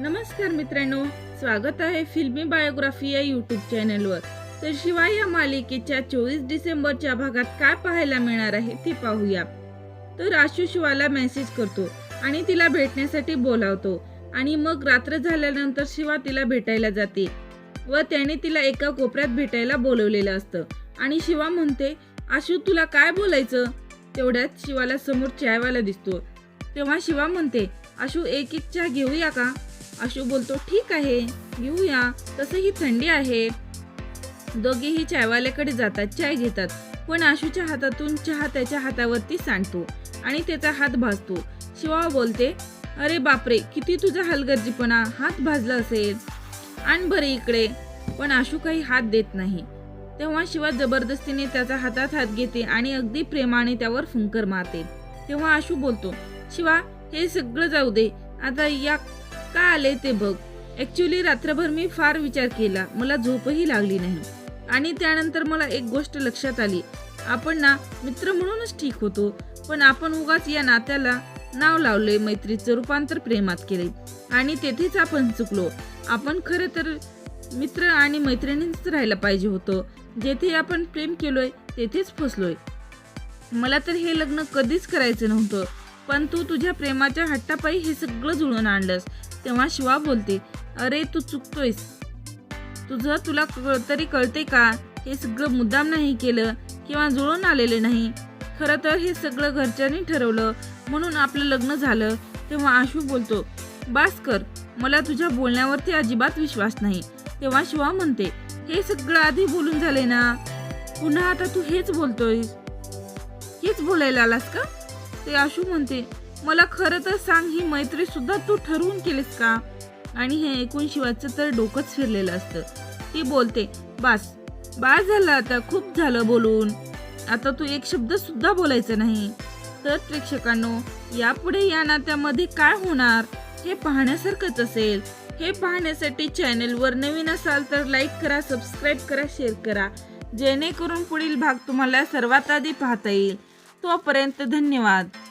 नमस्कार मित्रांनो स्वागत आहे फिल्मी बायोग्राफी या यूट्यूब चॅनलवर तर शिवाय या मालिकेच्या चोवीस डिसेंबरच्या भागात काय पाहायला मिळणार आहे ते पाहूया. तर आशु शिवाला मेसेज करतो आणि तिला भेटण्यासाठी बोलावतो आणि मग रात्र झाल्यानंतर शिवा तिला भेटायला जाते व त्याने तिला एका कोपऱ्यात भेटायला बोलवलेलं असतं. आणि शिवा म्हणते आशु तुला काय बोलायचं? तेवढ्यात शिवाला समोर चायवाला दिसतो. तेव्हा शिवा म्हणते आशु एक एक चहा घेऊया का? आशु बोलतो ठीक आहे घेऊया तसंही थंडी आहे. दोघेही चायवाल्याकडे जातात चाय घेतात. पण आशूच्या हातातून चहा त्याच्या हातावरती सांडतो आणि त्याचा हात भाजतो. शिवा बोलते अरे बापरे किती तुझा हलगर्जीपणा. हात भाजला असेल. आण बरे इकडे. पण आशू काही हात देत नाही. तेव्हा शिवा जबरदस्तीने त्याचा हातात हात घेते आणि अगदी प्रेमाने त्यावर फुंकर मारते. तेव्हा आशू बोलतो शिवा हे सगळं जाऊ दे. आता या का आले ते बघ. ऍक्च्युली रात्रभर मी फार विचार केला. मला झोपही लागली नाही. आणि त्यानंतर मला एक गोष्ट लक्षात आली. आपण ना मित्र म्हणूनच ठीक होतो. पण आपण उगाच या नात्याला नाव लावले मैत्रीचं रूपांतर प्रेमात केले आणि तेथेच आपण चुकलो. आपण खरं तर मित्र आणि मैत्रिणींच राहायला पाहिजे होतं. जेथे आपण प्रेम केलोय तेथेच फसलोय. मला तर हे लग्न कधीच करायचं नव्हतं. पण तू तुझ्या प्रेमाच्या हट्टापायी हे सगळं जुळून आणलंस. तेव्हा शिवा बोलते अरे तू चुकतोयस. तुझं तुला तरी कळते का? हे सगळं मुद्दाम नाही केलं किंवा जुळून आलेले नाही. खरं तर हे सगळं घरच्यांनी ठरवलं. म्हणून आपलं लग्न झालं. तेव्हा आशू बोलतो बास कर. मला तुझ्या बोलण्यावरती अजिबात विश्वास नाही. तेव्हा शिवा म्हणते हे सगळं आधी बोलून झाले ना? पुन्हा आता तू हेच बोलतोय हेच बोलायला आलास का? ते आशू म्हणते मला खरं तर सांग ही मैत्री सुद्धा तू ठरवून केलीस का? आणि हे ऐकून शिवाचं तर डोकंच फिरलेलं असतं. ती बोलते बास बास झालं आता खूप झालं बोलून. आता तू एक शब्द सुद्धा बोलायचं नाही. तर प्रेक्षकांनो यापुढे या नात्यामध्ये काय होणार हे पाहण्यासारखंच असेल. हे पाहण्यासाठी चॅनलवर नवीन असाल तर लाईक करा सबस्क्राईब करा शेअर करा. जेणेकरून पुढील भाग तुम्हाला सर्वात आधी पाहता येईल. तोपर्यंत धन्यवाद.